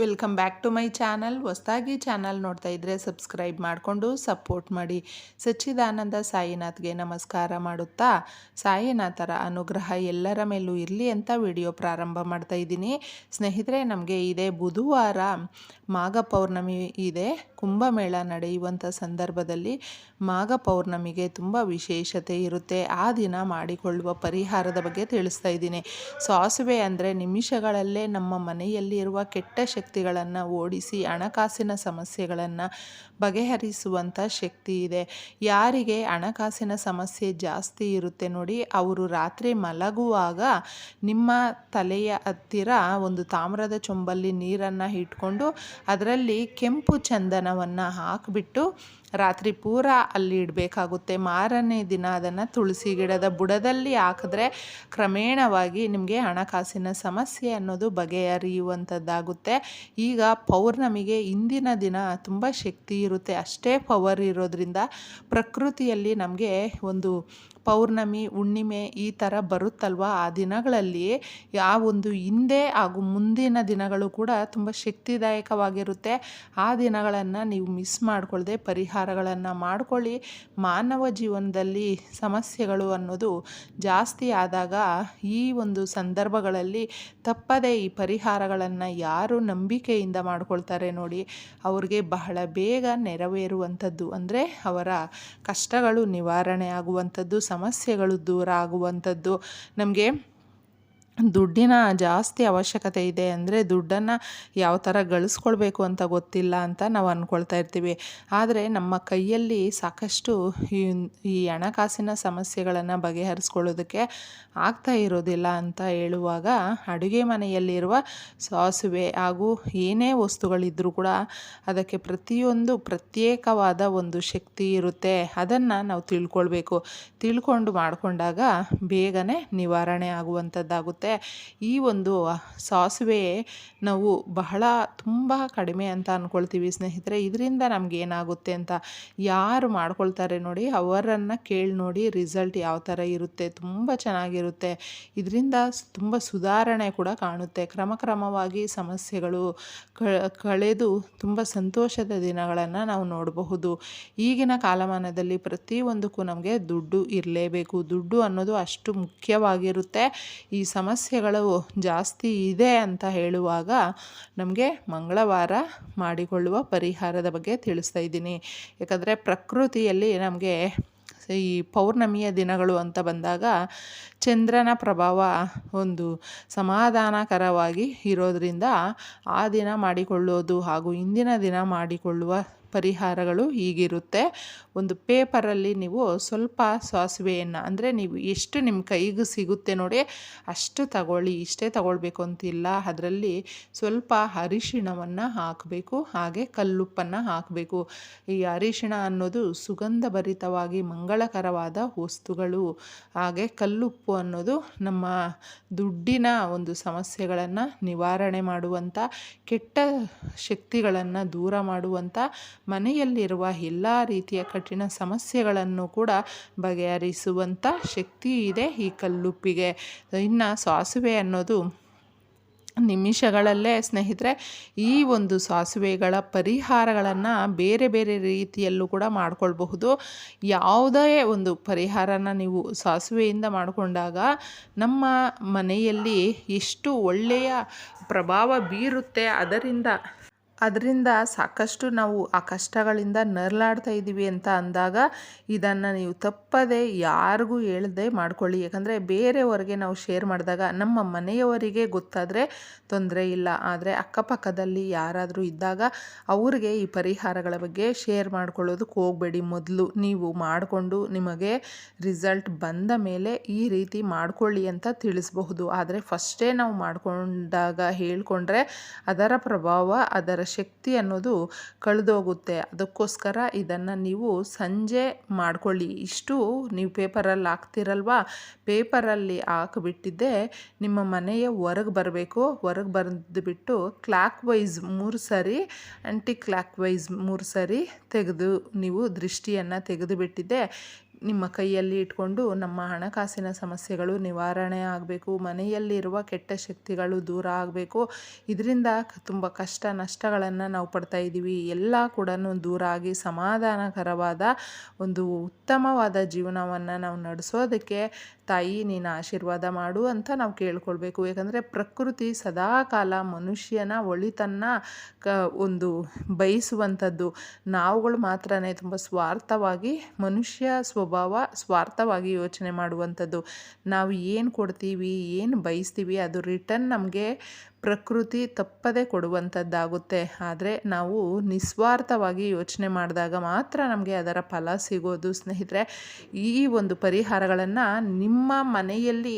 Welcome back to my channel ಹೊಸದಾಗಿ channel ನೋಡ್ತಾ ಇದ್ದರೆ ಸಬ್ಸ್ಕ್ರೈಬ್ ಮಾಡಿಕೊಂಡು ಸಪೋರ್ಟ್ ಮಾಡಿ. ಸಚ್ಚಿದಾನಂದ ಸಾಯಿನಾಥ್ಗೆ ನಮಸ್ಕಾರ ಮಾಡುತ್ತಾ? ಸಾಯಿನಾಥರ ಅನುಗ್ರಹ ಎಲ್ಲರ ಮೇಲೂ ಇರಲಿ ಅಂತ ವಿಡಿಯೋ ಪ್ರಾರಂಭ ಮಾಡ್ತಾ ಇದ್ದೀನಿ. ಸ್ನೇಹಿತರೆ, ನಮಗೆ ಇದೇ ಬುಧವಾರ ಮಾಘ ಪೌರ್ಣಮಿ ಇದೆ. ಕುಂಭಮೇಳ ನಡೆಯುವಂಥ ಸಂದರ್ಭದಲ್ಲಿ ಮಾಘ ಪೌರ್ಣಮಿಗೆ ತುಂಬ ವಿಶೇಷತೆ ಇರುತ್ತೆ. ಆ ದಿನ ಮಾಡಿಕೊಳ್ಳುವ ಪರಿಹಾರದ ಬಗ್ಗೆ ತಿಳಿಸ್ತಾ ಇದ್ದೀನಿ. ಸಾಸಿವೆ ಅಂದರೆ ನಿಮಿಷಗಳಲ್ಲೇ ನಮ್ಮ ಮನೆಯಲ್ಲಿರುವ ಕೆಟ್ಟ ಶಕ್ತಿಗಳನ್ನು ಓಡಿಸಿ ಹಣಕಾಸಿನ ಸಮಸ್ಯೆಗಳನ್ನು ಬಗೆಹರಿಸುವಂಥ ಶಕ್ತಿ ಇದೆ. ಯಾರಿಗೆ ಹಣಕಾಸಿನ ಸಮಸ್ಯೆ ಜಾಸ್ತಿ ಇರುತ್ತೆ ನೋಡಿ, ಅವರು ರಾತ್ರಿ ಮಲಗುವಾಗ ನಿಮ್ಮ ತಲೆಯ ಹತ್ತಿರ ಒಂದು ತಾಮ್ರದ ಚೊಂಬಲ್ಲಿ ನೀರನ್ನು ಇಟ್ಕೊಂಡು ಅದರಲ್ಲಿ ಕೆಂಪು ಚಂದನವನ್ನು ಹಾಕಿಬಿಟ್ಟು ರಾತ್ರಿ ಪೂರ ಅಲ್ಲಿ ಇಡಬೇಕಾಗುತ್ತೆ. ಮಾರನೇ ದಿನ ಅದನ್ನು ತುಳಸಿ ಗಿಡದ ಬುಡದಲ್ಲಿ ಹಾಕಿದ್ರೆ ಕ್ರಮೇಣವಾಗಿ ನಿಮಗೆ ಹಣಕಾಸಿನ ಸಮಸ್ಯೆ ಅನ್ನೋದು ಬಗೆಹರಿಯುವಂಥದ್ದಾಗುತ್ತೆ. ಈಗ ಪೌರ್ಣಮಿಗೆ ಇಂದಿನ ದಿನ ತುಂಬ ಶಕ್ತಿ ಇರುತ್ತೆ. ಅಷ್ಟೇ ಪವರ್ ಇರೋದ್ರಿಂದ ಪ್ರಕೃತಿಯಲ್ಲಿ ನಮಗೆ ಒಂದು ಪೌರ್ಣಮಿ, ಹುಣ್ಣಿಮೆ ಈ ಥರ ಬರುತ್ತಲ್ವ? ಆ ದಿನಗಳಲ್ಲಿ ಆ ಒಂದು ಹಿಂದೆ ಹಾಗೂ ಮುಂದಿನ ದಿನಗಳು ಕೂಡ ತುಂಬ ಶಕ್ತಿದಾಯಕವಾಗಿರುತ್ತೆ. ಆ ದಿನಗಳನ್ನು ನೀವು ಮಿಸ್ ಮಾಡಿಕೊಳ್ಳದೆ ಪರಿಹಾರಗಳನ್ನು ಮಾಡ್ಕೊಳ್ಳಿ. ಮಾನವ ಜೀವನದಲ್ಲಿ ಸಮಸ್ಯೆಗಳು ಅನ್ನೋದು ಜಾಸ್ತಿ ಆದಾಗ ಈ ಒಂದು ಸಂದರ್ಭಗಳಲ್ಲಿ ತಪ್ಪದೇ ಈ ಪರಿಹಾರಗಳನ್ನು ಯಾರು ನಂಬಿಕೆಯಿಂದ ಮಾಡ್ಕೊಳ್ತಾರೆ ನೋಡಿ. ಅವ್ರಿಗೆ ಬಹಳ ಬೇಗ ನೆರವೇರುವಂಥದ್ದು ಅಂದರೆ ಅವರ ಕಷ್ಟಗಳು ನಿವಾರಣೆ ಆಗುವಂಥದ್ದು, ಸಮಸ್ಯೆಗಳು ದೂರ ಆಗುವಂಥದ್ದು. ನಮಗೆ ದುಡ್ಡಿನ ಜಾಸ್ತಿ ಅವಶ್ಯಕತೆ ಇದೆ ಅಂದರೆ ದುಡ್ಡನ್ನು ಯಾವ ಥರ ಗಳಿಸ್ಕೊಳ್ಬೇಕು ಅಂತ ಗೊತ್ತಿಲ್ಲ ಅಂತ ನಾವು ಅಂದ್ಕೊಳ್ತಾ ಇರ್ತೀವಿ. ಆದರೆ ನಮ್ಮ ಕೈಯಲ್ಲಿ ಸಾಕಷ್ಟು ಈ ಹಣಕಾಸಿನ ಸಮಸ್ಯೆಗಳನ್ನು ಬಗೆಹರಿಸ್ಕೊಳ್ಳೋದಕ್ಕೆ ಆಗ್ತಾ ಇರೋದಿಲ್ಲ ಅಂತ ಹೇಳುವಾಗ ಅಡುಗೆ ಮನೆಯಲ್ಲಿರುವ ಸಾಸುವೆ ಹಾಗೂ ಏನೇ ವಸ್ತುಗಳಿದ್ದರೂ ಕೂಡ ಅದಕ್ಕೆ ಪ್ರತಿಯೊಂದು ಪ್ರತ್ಯೇಕವಾದ ಒಂದು ಶಕ್ತಿ ಇರುತ್ತೆ. ಅದನ್ನು ನಾವು ತಿಳ್ಕೊಳ್ಬೇಕು. ತಿಳ್ಕೊಂಡು ಮಾಡಿಕೊಂಡಾಗ ಬೇಗನೆ ನಿವಾರಣೆ ಆಗುವಂಥದ್ದಾಗುತ್ತೆ ಈ ಒಂದು ಸಾಸಿವೆ ನಾವು ಬಹಳ ತುಂಬ ಕಡಿಮೆ ಅಂತ ಅಂದ್ಕೊಳ್ತೀವಿ ಸ್ನೇಹಿತರೆ. ಇದರಿಂದ ನಮ್ಗೆ ಏನಾಗುತ್ತೆ ಅಂತ ಯಾರು ಮಾಡ್ಕೊಳ್ತಾರೆ ನೋಡಿ, ಅವರನ್ನು ಕೇಳಿ ನೋಡಿ ರಿಸಲ್ಟ್ ಯಾವ ಥರ ಇರುತ್ತೆ, ತುಂಬ ಚೆನ್ನಾಗಿರುತ್ತೆ. ಇದರಿಂದ ತುಂಬ ಸುಧಾರಣೆ ಕೂಡ ಕಾಣುತ್ತೆ. ಕ್ರಮ ಕ್ರಮವಾಗಿ ಸಮಸ್ಯೆಗಳು ಕಳೆದು ತುಂಬ ಸಂತೋಷದ ದಿನಗಳನ್ನು ನಾವು ನೋಡಬಹುದು. ಈಗಿನ ಕಾಲಮಾನದಲ್ಲಿ ಪ್ರತಿಯೊಂದಕ್ಕೂ ನಮಗೆ ದುಡ್ಡು ಇರಲೇಬೇಕು. ದುಡ್ಡು ಅನ್ನೋದು ಅಷ್ಟು ಮುಖ್ಯವಾಗಿರುತ್ತೆ. ಈ ಸಮಸ್ಯೆಗಳು ಜಾಸ್ತಿ ಇದೆ ಅಂತ ಹೇಳುವಾಗ ನಮಗೆ ಮಂಗಳವಾರ ಮಾಡಿಕೊಳ್ಳುವ ಪರಿಹಾರದ ಬಗ್ಗೆ ತಿಳಿಸ್ತಾ ಇದ್ದೀನಿ. ಯಾಕಂದರೆ ಪ್ರಕೃತಿಯಲ್ಲಿ ನಮಗೆ ಈ ಪೌರ್ಣಮಿಯ ದಿನಗಳು ಅಂತ ಬಂದಾಗ ಚಂದ್ರನ ಪ್ರಭಾವ ಒಂದು ಸಮಾಧಾನಕರವಾಗಿ ಇರೋದರಿಂದ ಆ ದಿನ ಮಾಡಿಕೊಳ್ಳೋದು ಹಾಗೂ ಇಂದಿನ ದಿನ ಮಾಡಿಕೊಳ್ಳುವ ಪರಿಹಾರಗಳು ಹೀಗಿರುತ್ತೆ. ಒಂದು ಪೇಪರಲ್ಲಿ ನೀವು ಸ್ವಲ್ಪ ಸಾಸಿವೆಯನ್ನು, ಅಂದರೆ ನೀವು ಎಷ್ಟು ನಿಮ್ಮ ಕೈಗೆ ಸಿಗುತ್ತೆ ನೋಡಿ, ಅಷ್ಟು ತಗೊಳ್ಳಿ, ಇಷ್ಟೇ ತಗೊಳ್ಬೇಕು ಅಂತಿಲ್ಲ. ಅದರಲ್ಲಿ ಸ್ವಲ್ಪ ಅರಿಶಿಣವನ್ನು ಹಾಕಬೇಕು, ಹಾಗೆ ಕಲ್ಲುಪ್ಪನ್ನು ಹಾಕಬೇಕು. ಈ ಅರಿಶಿಣ ಅನ್ನೋದು ಸುಗಂಧಭರಿತವಾಗಿ ಮಂಗಳಕರವಾದ ವಸ್ತುಗಳು. ಹಾಗೆ ಕಲ್ಲುಪ್ಪು ಅನ್ನೋದು ನಮ್ಮ ದುಡ್ಡಿನ ಒಂದು ಸಮಸ್ಯೆಗಳನ್ನು ನಿವಾರಣೆ ಮಾಡುವಂಥ ಕೆಟ್ಟ ಶಕ್ತಿಗಳನ್ನು ದೂರ ಮಾಡುವಂಥ ಮನೆಯಲ್ಲಿರುವ ಎಲ್ಲ ರೀತಿಯ ಕಠಿಣ ಸಮಸ್ಯೆಗಳನ್ನು ಕೂಡ ಬಗೆಹರಿಸುವಂಥ ಶಕ್ತಿ ಇದೆ ಈ ಕಲ್ಲುಪ್ಪಿಗೆ. ಇನ್ನು ಸಾಸಿವೆ ಅನ್ನೋದು ನಿಮಿಷಗಳಲ್ಲೇ ಸ್ನೇಹಿತರೆ, ಈ ಒಂದು ಸಾಸಿವೆಗಳ ಪರಿಹಾರಗಳನ್ನು ಬೇರೆ ಬೇರೆ ರೀತಿಯಲ್ಲೂ ಕೂಡ ಮಾಡಿಕೊಳ್ಬಹುದು. ಯಾವುದೇ ಒಂದು ಪರಿಹಾರನ ನೀವು ಸಾಸಿವೆಯಿಂದ ಮಾಡಿಕೊಂಡಾಗ ನಮ್ಮ ಮನೆಯಲ್ಲಿ ಎಷ್ಟು ಒಳ್ಳೆಯ ಪ್ರಭಾವ ಬೀರುತ್ತೆ ಅದರಿಂದ ಅದರಿಂದ ಸಾಕಷ್ಟು ನಾವು ಆ ಕಷ್ಟಗಳಿಂದ ನರಳಾಡ್ತಾ ಇದ್ದೀವಿ ಅಂತ ಅಂದಾಗ ಇದನ್ನು ನೀವು ತಪ್ಪದೆ ಯಾರಿಗೂ ಹೇಳದೆ ಮಾಡ್ಕೊಳ್ಳಿ. ಯಾಕಂದರೆ ಬೇರೆಯವರಿಗೆ ನಾವು ಶೇರ್ ಮಾಡಿದಾಗ ನಮ್ಮ ಮನೆಯವರಿಗೆ ಗೊತ್ತಾದರೆ ತೊಂದರೆ ಇಲ್ಲ. ಆದರೆ ಅಕ್ಕಪಕ್ಕದಲ್ಲಿ ಯಾರಾದರೂ ಇದ್ದಾಗ ಅವ್ರಿಗೆ ಈ ಪರಿಹಾರಗಳ ಬಗ್ಗೆ ಶೇರ್ ಮಾಡ್ಕೊಳ್ಳೋದಕ್ಕೆ ಹೋಗಬೇಡಿ ಮೊದಲು. ನೀವು ಮಾಡಿಕೊಂಡು ನಿಮಗೆ ರಿಸಲ್ಟ್ ಬಂದ ಮೇಲೆ ಈ ರೀತಿ ಮಾಡಿಕೊಳ್ಳಿ ಅಂತ ತಿಳಿಸಬಹುದು. ಆದರೆ ಫಸ್ಟೇ ನಾವು ಮಾಡಿಕೊಂಡಾಗ ಹೇಳ್ಕೊಂಡ್ರೆ ಅದರ ಪ್ರಭಾವ, ಅದರ ಶಕ್ತಿ ಅನ್ನೋದು ಕಳೆದೋಗುತ್ತೆ. ಅದಕ್ಕೋಸ್ಕರ ಇದನ್ನು ನೀವು ಸಂಜೆ ಮಾಡ್ಕೊಳ್ಳಿ. ಇಷ್ಟು ನೀವು ಪೇಪರಲ್ಲಿ ಹಾಕ್ತಿರಲ್ವ? ಪೇಪರಲ್ಲಿ ಹಾಕಿಬಿಟ್ಟಿದ್ದೆ ನಿಮ್ಮ ಮನೆಯ ಹೊರಗೆ ಬರಬೇಕು. ಹೊರಗೆ ಬಂದುಬಿಟ್ಟು ಕ್ಲಾಕ್ ವೈಸ್ ಮೂರು ಸರಿ ಆ್ಯಂಟಿ ಕ್ಲಾಕ್ ವೈಸ್ ಮೂರು ಸರಿ ತೆಗೆದು ನೀವು ದೃಷ್ಟಿಯನ್ನು ತೆಗೆದುಬಿಟ್ಟಿದ್ದೆ. ನಿಮ್ಮ ಕೈಯಲ್ಲಿ ಇಟ್ಕೊಂಡು ನಮ್ಮ ಹಣಕಾಸಿನ ಸಮಸ್ಯೆಗಳು ನಿವಾರಣೆ ಆಗಬೇಕು, ಮನೆಯಲ್ಲಿರುವ ಕೆಟ್ಟ ಶಕ್ತಿಗಳು ದೂರ ಆಗಬೇಕು. ಇದರಿಂದ ತುಂಬ ಕಷ್ಟ ನಷ್ಟಗಳನ್ನು ನಾವು ಪಡ್ತಾ ಇದ್ದೀವಿ. ಎಲ್ಲ ಕೂಡ ದೂರ ಆಗಿ ಸಮಾಧಾನಕರವಾದ ಒಂದು ಉತ್ತಮವಾದ ಜೀವನವನ್ನು ನಾವು ನಡೆಸೋದಕ್ಕೆ ತಾಯಿ, ನೀನು ಆಶೀರ್ವಾದ ಮಾಡು ಅಂತ ನಾವು ಕೇಳ್ಕೊಳ್ಬೇಕು. ಯಾಕಂದರೆ ಪ್ರಕೃತಿ ಸದಾಕಾಲ ಮನುಷ್ಯನ ಒಳಿತನ್ನು ಕ, ಒಂದು ಬಯಸುವಂಥದ್ದು. ನಾವುಗಳು ಮಾತ್ರನೇ, ತುಂಬ ಸ್ವಾರ್ಥವಾಗಿ, ಮನುಷ್ಯ ಸ್ವಭಾವ ಸ್ವಾರ್ಥವಾಗಿ ಯೋಚನೆ ಮಾಡುವಂಥದ್ದು. ನಾವು ಏನು ಕೊಡ್ತೀವಿ, ಏನು ಬಯಸ್ತೀವಿ, ಅದು ರಿಟರ್ನ್ ನಮಗೆ ಪ್ರಕೃತಿ ತಪ್ಪದೇ ಕೊಡುವಂಥದ್ದಾಗುತ್ತೆ. ಆದರೆ ನಾವು ನಿಸ್ವಾರ್ಥವಾಗಿ ಯೋಚನೆ ಮಾಡಿದಾಗ ಮಾತ್ರ ನಮಗೆ ಅದರ ಫಲ ಸಿಗೋದು. ಸ್ನೇಹಿತರೆ, ಈ ಒಂದು ಪರಿಹಾರಗಳನ್ನು ನಿಮ್ಮ ಮನೆಯಲ್ಲಿ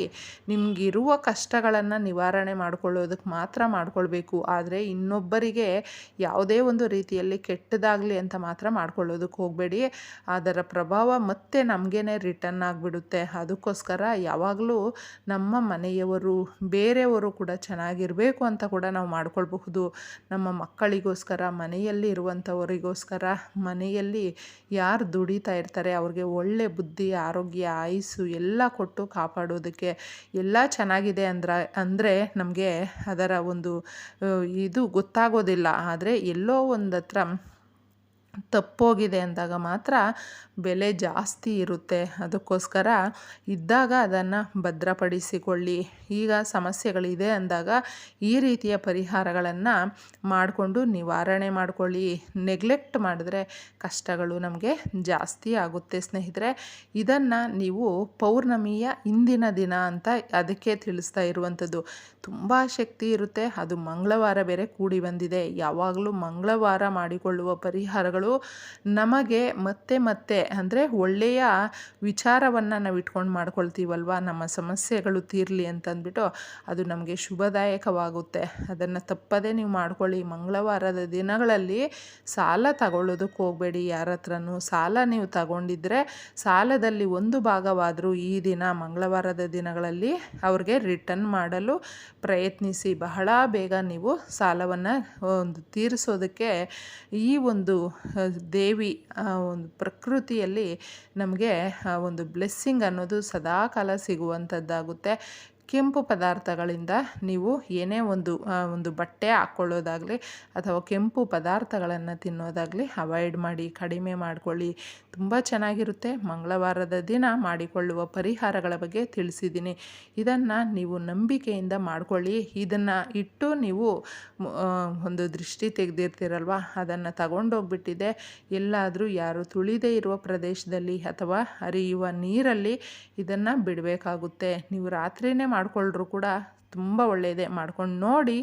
ನಿಮಗಿರುವ ಕಷ್ಟಗಳನ್ನು ನಿವಾರಣೆ ಮಾಡಿಕೊಳ್ಳೋದಕ್ಕೆ ಮಾತ್ರ ಮಾಡಿಕೊಳ್ಬೇಕು. ಆದರೆ ಇನ್ನೊಬ್ಬರಿಗೆ ಯಾವುದೇ ಒಂದು ರೀತಿಯಲ್ಲಿ ಕೆಟ್ಟದಾಗಲಿ ಅಂತ ಮಾತ್ರ ಮಾಡ್ಕೊಳ್ಳೋದಕ್ಕೆ ಹೋಗಬೇಡಿ. ಅದರ ಪ್ರಭಾವ ಮತ್ತೆ ನಮಗೇನೆ ರಿಟರ್ನ್ ಆಗಿಬಿಡುತ್ತೆ. ಅದಕ್ಕೋಸ್ಕರ ಯಾವಾಗಲೂ ನಮ್ಮ ಮನೆಯವರು, ಬೇರೆಯವರು ಕೂಡ ಚೆನ್ನಾಗಿರಬೇಕು. ಅಂತ ಕೂಡ ನಾವು ಮಾಡ್ಕೊಳ್ಬಹುದು. ನಮ್ಮ ಮಕ್ಕಳಿಗೋಸ್ಕರ, ಮನೆಯಲ್ಲಿ ಇರುವಂಥವರಿಗೋಸ್ಕರ, ಮನೆಯಲ್ಲಿ ಯಾರು ದುಡಿತಾ ಇರ್ತಾರೆ, ಅವ್ರಿಗೆ ಒಳ್ಳೆ ಬುದ್ಧಿ, ಆರೋಗ್ಯ, ಆಯುಸ್ಸು ಎಲ್ಲ ಕೊಟ್ಟು ಕಾಪಾಡೋದಕ್ಕೆ ಎಲ್ಲ ಚೆನ್ನಾಗಿದೆ ಅಂದ್ರೆ, ಅಂದರೆ ನಮಗೆ ಅದರ ಒಂದು ಇದು ಗೊತ್ತಾಗೋದಿಲ್ಲ. ಆದರೆ ಎಲ್ಲೋ ಒಂದು ಹತ್ರ ತಪ್ಪೋಗಿದೆ ಅಂದಾಗ ಮಾತ್ರ ಬೆಲೆ ಜಾಸ್ತಿ ಇರುತ್ತೆ. ಅದಕ್ಕೋಸ್ಕರ ಇದ್ದಾಗ ಅದನ್ನು ಭದ್ರಪಡಿಸಿಕೊಳ್ಳಿ. ಈಗ ಸಮಸ್ಯೆಗಳಿದೆ ಅಂದಾಗ ಈ ರೀತಿಯ ಪರಿಹಾರಗಳನ್ನು ಮಾಡಿಕೊಂಡು ನಿವಾರಣೆ ಮಾಡಿಕೊಳ್ಳಿ. ನೆಗ್ಲೆಕ್ಟ್ ಮಾಡಿದ್ರೆ ಕಷ್ಟಗಳು ನಮಗೆ ಜಾಸ್ತಿ ಆಗುತ್ತೆ ಸ್ನೇಹಿತರೆ. ಇದನ್ನು ನೀವು ಪೌರ್ಣಮಿಯ ಇಂದಿನ ದಿನ ಅಂತ ಅದಕ್ಕೆ ತಿಳಿಸ್ತಾ ಇರುವಂಥದ್ದು. ತುಂಬ ಶಕ್ತಿ ಇರುತ್ತೆ. ಅದು ಮಂಗಳವಾರ ಬೇರೆ ಕೂಡಿ ಬಂದಿದೆ. ಯಾವಾಗಲೂ ಮಂಗಳವಾರ ಮಾಡಿಕೊಳ್ಳುವ ಪರಿಹಾರಗಳು ನಮಗೆ ಮತ್ತೆ ಮತ್ತೆ ಅಂದರೆ ಒಳ್ಳೆಯ ವಿಚಾರವನ್ನು ನಾವು ಇಟ್ಕೊಂಡು ಮಾಡ್ಕೊಳ್ತೀವಲ್ವ? ನಮ್ಮ ಸಮಸ್ಯೆಗಳು ತೀರಲಿ ಅಂತಂದ್ಬಿಟ್ಟು ಅದು ನಮಗೆ ಶುಭದಾಯಕವಾಗುತ್ತೆ. ಅದನ್ನು ತಪ್ಪದೇ ನೀವು ಮಾಡ್ಕೊಳ್ಳಿ. ಮಂಗಳವಾರದ ದಿನಗಳಲ್ಲಿ ಸಾಲ ತಗೊಳ್ಳೋದಕ್ಕೆ ಹೋಗಬೇಡಿ. ಯಾರ ಹತ್ರನೂ ಸಾಲ ನೀವು ತಗೊಂಡಿದ್ರೆ ಸಾಲದಲ್ಲಿ ಒಂದು ಭಾಗವಾದರೂ ಈ ದಿನ ಮಂಗಳವಾರದ ದಿನಗಳಲ್ಲಿ ಅವ್ರಿಗೆ ರಿಟರ್ನ್ ಮಾಡಲು ಪ್ರಯತ್ನಿಸಿ. ಬಹಳ ಬೇಗ ನೀವು ಸಾಲವನ್ನು ಒಂದು ತೀರಿಸೋದಕ್ಕೆ ಈ ಒಂದು ದೇವಿ ಒಂದು ಪ್ರಕೃತಿಯಲ್ಲಿ ನಮಗೆ ಒಂದು ಬ್ಲೆಸ್ಸಿಂಗ್ ಅನ್ನೋದು ಸದಾಕಾಲ ಸಿಗುವಂಥದ್ದಾಗುತ್ತೆ ಕೆಂಪು ಪದಾರ್ಥಗಳಿಂದ ನೀವು ಏನೇ ಒಂದು ಒಂದು ಬಟ್ಟೆ ಹಾಕ್ಕೊಳ್ಳೋದಾಗಲಿ ಅಥವಾ ಕೆಂಪು ಪದಾರ್ಥಗಳನ್ನು ತಿನ್ನೋದಾಗಲಿ ಅವಾಯ್ಡ್ ಮಾಡಿ, ಕಡಿಮೆ ಮಾಡಿಕೊಳ್ಳಿ. ತುಂಬ ಚೆನ್ನಾಗಿರುತ್ತೆ. ಮಂಗಳವಾರದ ದಿನ ಮಾಡಿಕೊಳ್ಳುವ ಪರಿಹಾರಗಳ ಬಗ್ಗೆ ತಿಳಿಸಿದ್ದೀನಿ. ಇದನ್ನು ನೀವು ನಂಬಿಕೆಯಿಂದ ಮಾಡಿಕೊಳ್ಳಿ. ಇದನ್ನು ಇಟ್ಟು ನೀವು ಒಂದು ದೃಷ್ಟಿ ತೆಗೆದಿರ್ತೀರಲ್ವ? ಅದನ್ನು ತಗೊಂಡೋಗ್ಬಿಟ್ಟಿದೆ. ಎಲ್ಲಾದರೂ ಯಾರು ತುಳಿದೇ ಇರುವ ಪ್ರದೇಶದಲ್ಲಿ ಅಥವಾ ಹರಿಯುವ ನೀರಲ್ಲಿ ಇದನ್ನು ಬಿಡಬೇಕಾಗುತ್ತೆ. ನೀವು ರಾತ್ರಿಯೇ ಮಾಡ್ಕೊಳ್ರು ಕೂಡ ತುಂಬ ಒಳ್ಳೆಯದೇ ಮಾಡ್ಕೊಂಡು ನೋಡಿ